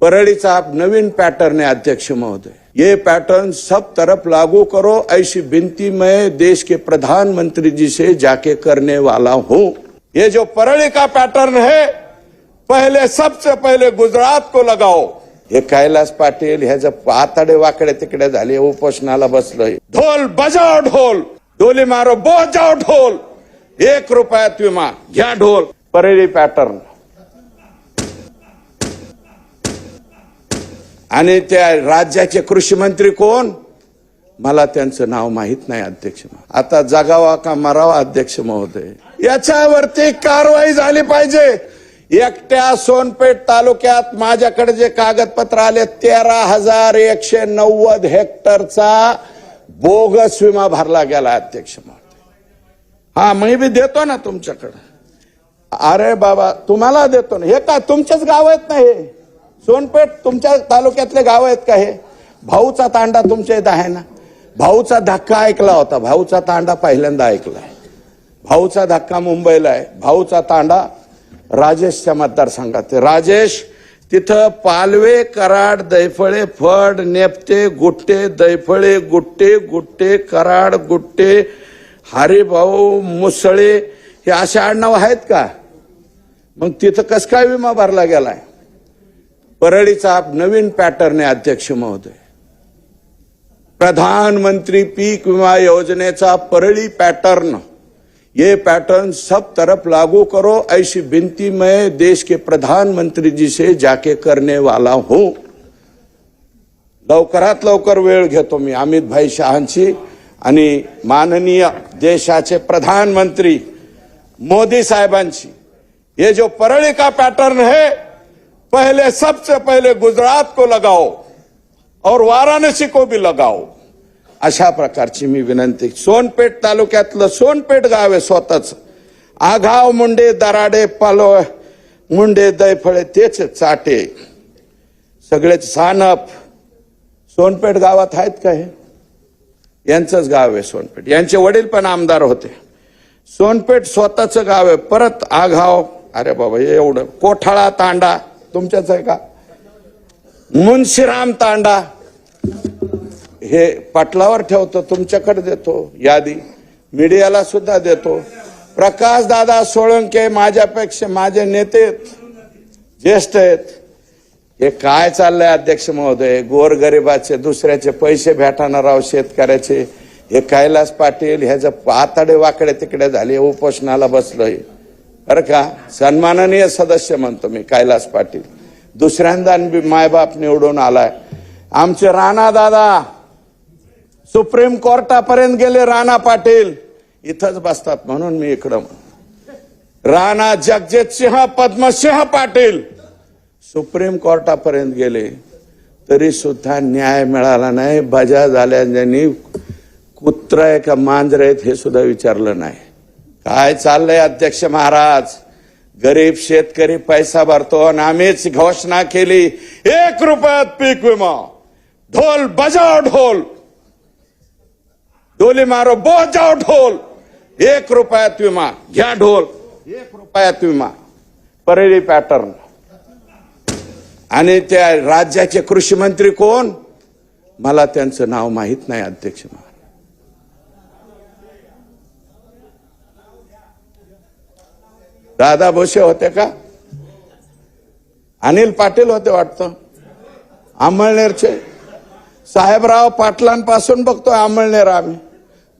परळीचा नवीन pattern है अध्यक्ष महोदय. ये पैटर्न सब तरफ लागू करो ऐसी विनती मैं देश के प्रधानमंत्री जी से जाके करने वाला हूं. ये जो परळी का पैटर्न है पहले सबसे पहले गुजरात को लगाओ. हे कैलास पाटील ह्याचं पातडे वाकडे तिकडे झाले उपोषणाला बसलोय. ढोल बजाव ढोल डोली मारो बोजाव ढोल. एक रुपयात विमा घ्या ढोल. परळी पॅटर्न. आणि त्या राज्याचे कृषी मंत्री कोण? मला त्यांचं नाव माहीत नाही अध्यक्ष आता जगावा का मरावा अध्यक्ष महोदय? याच्यावरती कारवाई झाली पाहिजे. एकट्या सोनपेठ तालुक्यात माझ्याकडे जे कागदपत्र आले तेरा हजार एकशे नव्वद हेक्टरचा बोगस विमा भरला गेला अध्यक्ष महोदय. हा मी बी देतो ना तुमच्याकडे. अरे बाबा तुम्हाला देतो ना. हे का तुमच्याच गावात नाही? सोनपेठ तुमच्या तालुक्यातले गाव आहेत का हे? भाऊचा तांडा तुमच्या इथं आहे ना? भाऊचा धक्का ऐकला होता. भाऊचा तांडा पहिल्यांदा ऐकलाय भाऊचा धक्का मुंबईला आहे. भाऊचा तांडा राजेशच्या मतदारसंघात राजेश तिथं पालवे कराड दैफळे फड नेपते गुट्टे दैफळे गुट्टे गुट्टे कराड गुट्टे हरिभाऊ मुसळे हे असे आडनाव आहेत का? मग तिथं कस काय विमा भरला गेलाय? परळीचा नवीन पॅटर्न आहे अध्यक्ष महोदय. प्रधानमंत्री पीक विमा योजनेचा परळी पैटर्न. ये पैटर्न सब तरफ लागू करो ऐसी विनती मैं देश के प्रधानमंत्री जी से जाके करने वाला हूं. लवकरात लवकर वेळ घेतो मी अमित भाई शहांची आणि माननीय देशाचे प्रधानमंत्री मोदी साहेबांची. ये जो परळी का पैटर्न है पहले सबसे पहले गुजरात को लगाओ और वाराणसी को भी लगाओ। अशा प्रकारची मी विनंती सोनपेठ तालुक्यातलं सोनपेठ गाव आहे स्वतःच. आघाव मुंडे दराडे पालो मुंडे दैफळे तेच चाटे. सगळेच सानप सोनपेठ गावात आहेत का हे? यांचंच गाव आहे सोनपेठ. यांचे वडील पण आमदार होते. सोनपेठ स्वतःचं गाव आहे. परत आघाव अरे बाबा एवढं कोठाळा तांडा. तुमच्याच आहे का? मुन्शीराम तांडा हे पटलावर ठेवतो तुमच्याकडे देतो यादी मीडियाला सुद्धा देतो. प्रकाश दादा सोळंके माझ्यापेक्षा माझे नेते आहेत, ज्येष्ठ आहेत. हे काय चाललंय अध्यक्ष महोदय? गोरगरिबाचे दुसऱ्याचे पैसे भेटाणार राव शेतकऱ्याचे. हे कैलास पाटील ह्याचं पातडे वाकडे तिकडे झाले उपोषणाला बसलोय. बरं का? सन्माननीय सदस्य म्हणतो मी कैलास पाटील. दुसऱ्यांदा बी मायबाप निवडून आलाय. आमचे राणा दादा सुप्रीम कोर्टापर्यंत गेले राणा पाटील. इथंच बसतात म्हणून मी इकडं राणा जगजित सिंह पद्मसिंह पाटील. सुप्रीम कोर्टापर्यंत गेले. तरी सुद्धा न्याय मिळाला नाही. बजा झाल्या ज्यांनी कुत्र आहे का मांजर आहेत हे सुद्धा विचारलं नाही. काय चाललंय अध्यक्ष महाराज? गरीब शेतकरी पैसा भरतो आणि आम्हीच घोषणा केली एक रुपयात पीक विमा. ढोल बजाव ढोल. डोली मारो बजाव ढोल. एक रुपयात विमा. घ्या ढोल. एक रुपयात विमा. परळी पॅटर्न आणि त्या राज्याचे कृषी मंत्री कोण? मला त्यांचं नाव माहीत नाही अध्यक्ष दादा भोसे होते का? अनिल पाटील होते वाटतं. अमळनेरचे साहेबराव पाटलांपासून बघतोय अमळनेर आम्ही.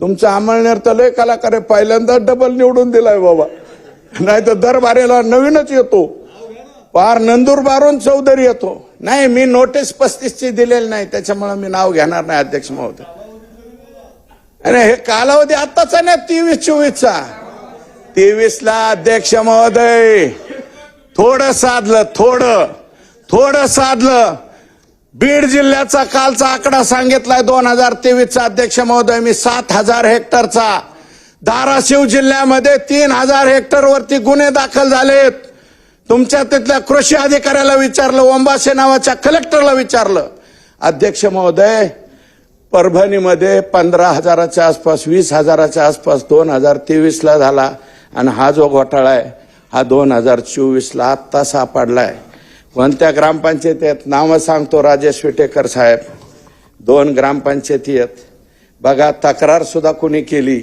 तुमचं अमळनेर तर लय कलाकार आहे. पहिल्यांदा डबल निवडून दिलाय बाबा. नाही तर दरबारेला नवीनच येतो. पार नंदुरबारून चौधरी येतो. नाही मी नोटीस पस्तीसची दिलेली नाही. त्याच्यामुळे मी नाव घेणार नाही अध्यक्ष महोदय. आणि हे कालावधी आत्ताचा नाही तेवीस चोवीसचा. तेवीस ला अध्यक्ष महोदय. थोडं साधलं थोडं थोडं साधलं. बीड जिल्ह्याचा कालचा आकडा सांगितलाय दोन हजार तेवीसचा अध्यक्ष महोदय. मी सात हजार हेक्टरचा. धाराशिव जिल्ह्यामध्ये तीन हजार हेक्टरवरती गुन्हे दाखल झालेत. तुमच्या तिथल्या कृषी अधिकाऱ्याला विचारलं ओंबासे नावाच्या कलेक्टरला विचारलं. अध्यक्ष महोदय परभणीमध्ये पंधरा हजाराच्या आसपास वीस हजाराच्या आसपास दोन हजार तेवीसला झाला. आणि हा जो घोटाळा आहे हा दोन हजार चोवीसला आत्ता आत्ता सापडलाय. कोणत्या ग्रामपंचायती आहेत नावं सांगतो राजेश विटेकर साहेब. दोन ग्रामपंचायती आहेत. बघा तक्रार सुद्धा कोणी केली?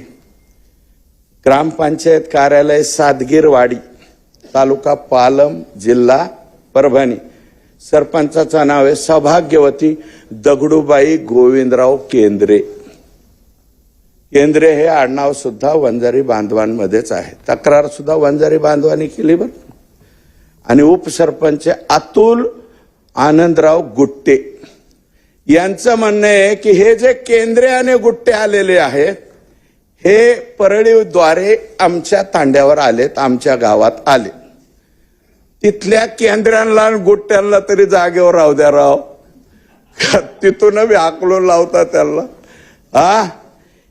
ग्रामपंचायत कार्यालय सादगीरवाडी तालुका पालम जिल्हा परभणी. सरपंचाचं नाव आहे सौभाग्यवती दगडूबाई गोविंदराव केंद्रे. केंद्रे हे आडनाव सुद्धा वंजारी बांधवांमध्येच आहे. तक्रार सुद्धा वंजारी बांधवांनी केली बरं. आणि उपसरपंच अतुल आनंदराव गुट्टे. यांचं म्हणणं आहे की हे जे केंद्रे आणि गुट्टे आलेले आहेत हे परळीद्वारे आमच्या तांड्यावर आलेत आमच्या गावात आले. तिथल्या केंद्रांना गुट्ट्यांना तरी जागेवर राहू द्या राव. तिथून बी लावता त्यांना. हा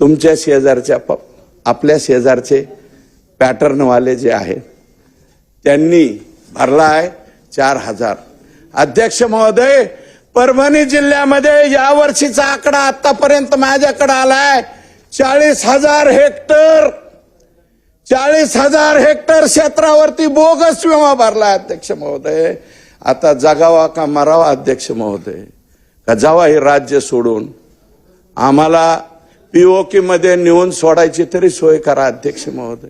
तुमच्या शेजारच्या प- आपल्या शेजारचे पॅटर्नवाले जे आहेत त्यांनी भरला आहे चार हजार. अध्यक्ष महोदय परभणी जिल्ह्यामध्ये या वर्षीचा आकडा आतापर्यंत माझ्याकडे आलाय. चाळीस हजार हेक्टर चाळीस हजार हेक्टर क्षेत्रावरती बोगस विमा भरला अध्यक्ष महोदय. आता जगावा का मरावा अध्यक्ष महोदय? का जावा हे राज्य सोडून? आम्हाला पीओके मध्ये नेऊन सोडायची तरी सोय करा अध्यक्ष महोदय.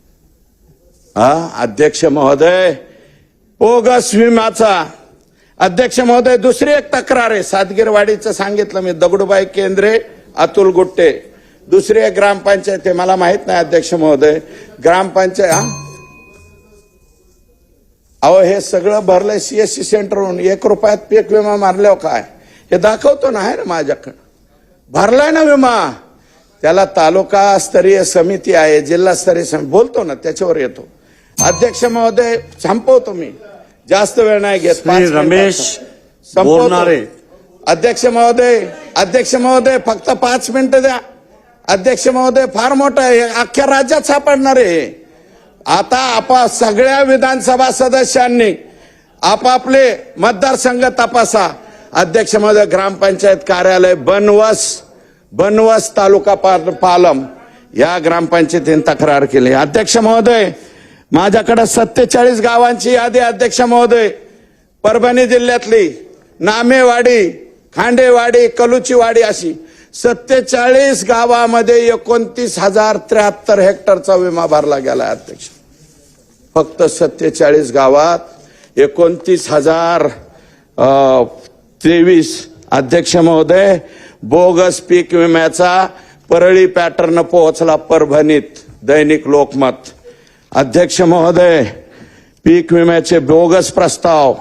हा अध्यक्ष महोदय बोगस विमाचा. अध्यक्ष महोदय दुसरी एक तक्रार आहे. सातगिरवाडीचं सांगितलं मी दगडूबाई केंद्रे अतुल गुट्टे. दुसरी एक ग्रामपंचायत आहे मला माहीत नाही अध्यक्ष महोदय. ग्रामपंचायत हा? अहो हे सगळं भरलंय सीएससी सेंटरहून एक रुपयात पीक विमा मारल्यावर काय? हे दाखवतो ना आहे ना माझ्याकडं. भरलाय ना विमा. त्याला तालुका स्तरीय समिती आहे जिल्हास्तरीय समिती. बोलतो ना त्याच्यावर येतो. अध्यक्ष महोदय संपवतो मी. जास्त वेळ नाही घेत. रमेश संपवतो. बोरनारे अध्यक्ष महोदय अध्यक्ष महोदय फक्त पाच मिनिटं द्या. अध्यक्ष महोदय फार मोठं आहे अख्ख्या राज्यात सापडणार आहे आता आपा सगळ्या विधानसभा सदस्यांनी आपापले मतदारसंघ तपासा. अध्यक्ष महोदय ग्रामपंचायत कार्यालय बनवस. बनवस तालुका पालम या ग्रामपंचायतीने तक्रार केली. अध्यक्ष महोदय माझ्याकडे सत्तेचाळीस गावांची यादी अध्यक्ष महोदय. परभणी जिल्ह्यातली नामेवाडी खांडेवाडी कलुचीवाडी अशी सत्तेचाळीस गावामध्ये एकोणतीस हजार त्र्याहत्तर हेक्टरचा विमा भरला गेला अध्यक्ष. फक्त सत्तेचाळीस गावात एकोणतीस हजार तेवीस. अध्यक्ष महोदय बोगस पीक विम्याचा परळी पॅटर्न पोहोचला परभणीत दैनिक लोकमत. अध्यक्ष महोदय पीक विम्याचे बोगस प्रस्ताव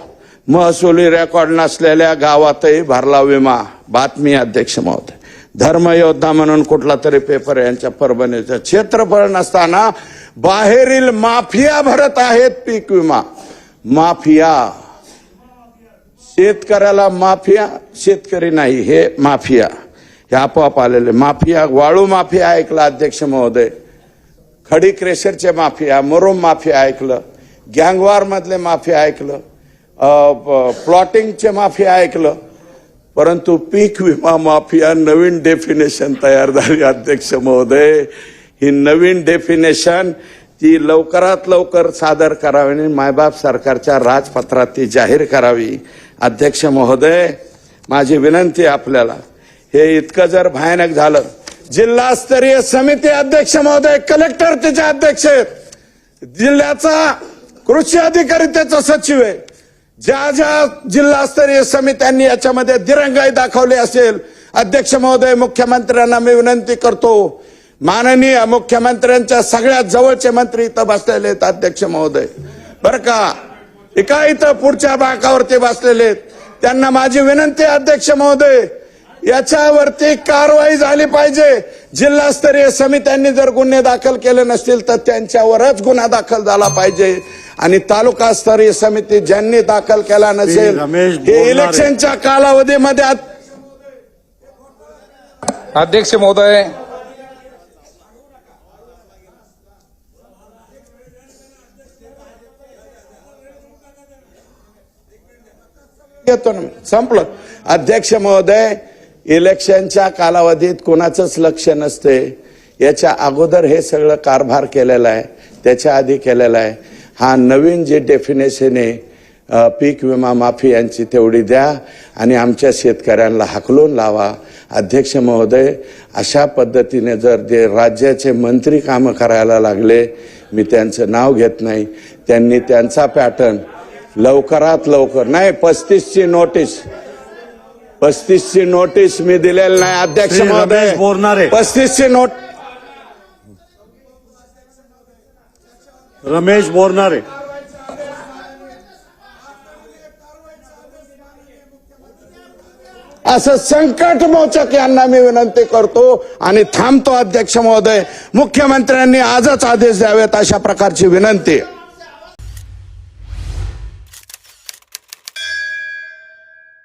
महसुली रेकॉर्ड नसलेल्या गावातही भरला विमा. बातमी अध्यक्ष महोदय. धर्मयोद्धा म्हणून कुठला तरी पेपर यांच्या परभणीचं क्षेत्रफळ नसताना बाहेरील माफिया भरत आहेत पीक विमा. माफिया शेतकऱ्याला माफिया शेतकरी नाही हे माफिया. हे आपोआप आलेले माफिया वाळू माफिया ऐकला अध्यक्ष महोदय. खडी क्रेशरचे माफिया मुरुम माफिया ऐकलं गँगवार मधले माफिया ऐकलं प्लॉटिंगचे माफिया ऐकलं परंतु पीक विमा माफिया नवीन डेफिनेशन तयार झाली अध्यक्ष महोदय. ही नवीन डेफिनेशन ती लवकरात लवकर सादर करावी आणि मायबाप सरकारच्या राजपत्रात ती जाहीर करावी. अध्यक्ष महोदय माझी विनंती आपल्याला. हे इतकं जर भयानक झालं जिल्हास्तरीय समिती अध्यक्ष महोदय कलेक्टर त्याचे अध्यक्ष आहेत. जिल्ह्याचा कृषी अधिकारी त्याचा सचिव आहे. ज्या ज्या जिल्हास्तरीय समित्यांनी याच्यामध्ये दिरंगाई दाखवली असेल अध्यक्ष महोदय मुख्यमंत्र्यांना मी विनंती करतो माननीय मुख्यमंत्र्यांच्या सगळ्यात जवळचे मंत्री इथं बसलेले आहेत अध्यक्ष महोदय. बर का? एका इथं पुढच्या बाकावरती बसलेले आहेत. त्यांना माझी विनंती अध्यक्ष महोदय याच्यावरती कारवाई झाली पाहिजे. जिल्हास्तरीय समित्यांनी जर गुन्हे दाखल केले नसतील तर त्यांच्यावरच गुन्हा दाखल झाला पाहिजे. आणि तालुकास्तरीय समिती ज्यांनी दाखल केला नसेल हे. इलेक्शनच्या कालावधीमध्ये अध्यक्ष महोदय घेतो ना. संपलं. अध्यक्ष महोदय इलेक्शनच्या कालावधीत कोणाचंच लक्ष नसते. याच्या अगोदर हे सगळं कारभार केलेला आहे. त्याच्या आधी केलेला आहे. हा नवीन जे डेफिनेशन आहे पीक विमा माफी यांची तेवढी द्या आणि आमच्या शेतकऱ्यांना हाकलून लावा. अध्यक्ष महोदय अशा पद्धतीने जर जे राज्याचे मंत्री कामं करायला लागले मी त्यांचं नाव घेत नाही. त्यांनी त्यांचा पॅटर्न लवकरात लवकर. नाही पस्तीसची नोटीस पस्तीसची नोटीस मी दिलेली नाही अध्यक्ष महोदय. पस्तीसची नोट रमेश बोरनारे. असं संकट मोचक यांना मी विनंती करतो आणि थांबतो अध्यक्ष महोदय. मुख्यमंत्र्यांनी आजच आदेश द्यावेत अशा प्रकारची विनंती.